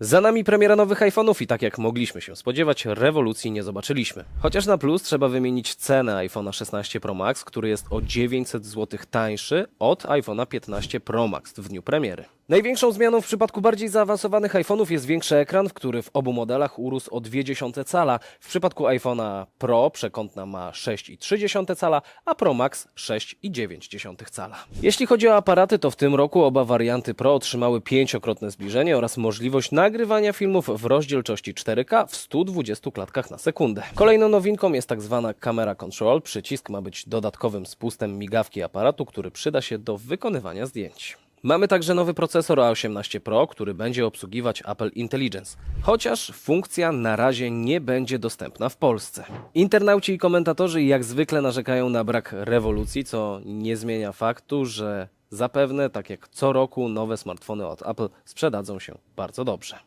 Za nami premiera nowych iPhone'ów i tak jak mogliśmy się spodziewać, rewolucji nie zobaczyliśmy. Chociaż na plus trzeba wymienić cenę iPhone'a 16 Pro Max, który jest o 900 zł tańszy od iPhone'a 15 Pro Max w dniu premiery. Największą zmianą w przypadku bardziej zaawansowanych iPhone'ów jest większy ekran, w który w obu modelach urósł o 0,2 cala. W przypadku iPhone'a Pro przekątna ma 6,3 cala, a Pro Max 6,9 cala. Jeśli chodzi o aparaty, to w tym roku oba warianty Pro otrzymały pięciokrotne zbliżenie oraz możliwość filmów w rozdzielczości 4K w 120 klatkach na sekundę. Kolejną nowinką jest tak zwana Camera Control. Przycisk ma być dodatkowym spustem migawki aparatu, który przyda się do wykonywania zdjęć. Mamy także nowy procesor A18 Pro, który będzie obsługiwać Apple Intelligence, chociaż funkcja na razie nie będzie dostępna w Polsce. Internauci i komentatorzy jak zwykle narzekają na brak rewolucji, co nie zmienia faktu, że zapewne, tak jak co roku, nowe smartfony od Apple sprzedadzą się bardzo dobrze.